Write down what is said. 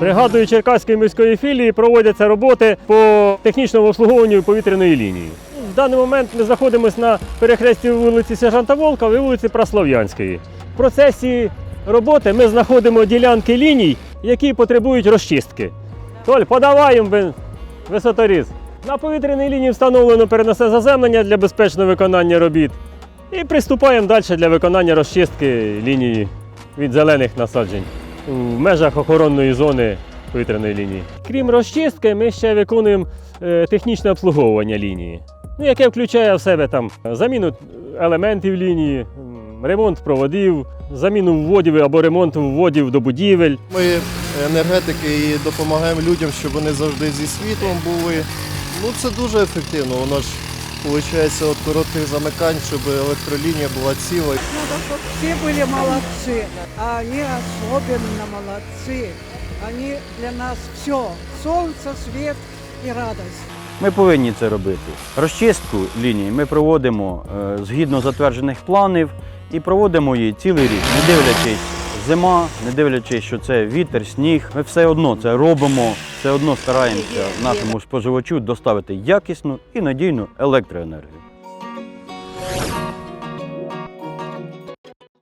Бригадою Черкаської міської філії проводяться роботи по технічному обслуговуванню повітряної лінії. В даний момент ми знаходимося на перехресті вулиці Сержанта Волкова і вулиці Праслав'янської. В процесі роботи ми знаходимо ділянки ліній, які потребують розчистки. Толь, подаваємо висоторіз. На повітряній лінії встановлено переносне заземлення для безпечного виконання робіт. І приступаємо далі для виконання розчистки лінії від зелених насаджень в межах охоронної зони повітряної лінії. Крім розчистки, ми ще виконуємо е, технічне обслуговування лінії, ну, яке включає в себе там заміну елементів лінії, ремонт проводів, заміну вводів або ремонт вводів до будівель. Ми енергетики і допомагаємо людям, щоб вони завжди зі світлом були. Ну це дуже ефективно. Воно ж виходить від коротких замикань, щоб електролінія була ціла. Надо, чтобы все были молодцы, а они особенно молодцы. Они для нас все. Солнце, свет и радость. Ми повинні це робити. Розчистку лінії ми проводимо е, згідно затверджених планів і проводимо її цілий рік, не дивлячись зима, не дивлячись, що це вітер, сніг. Ми все одно це робимо, все одно стараємося нашому споживачу доставити якісну і надійну електроенергію.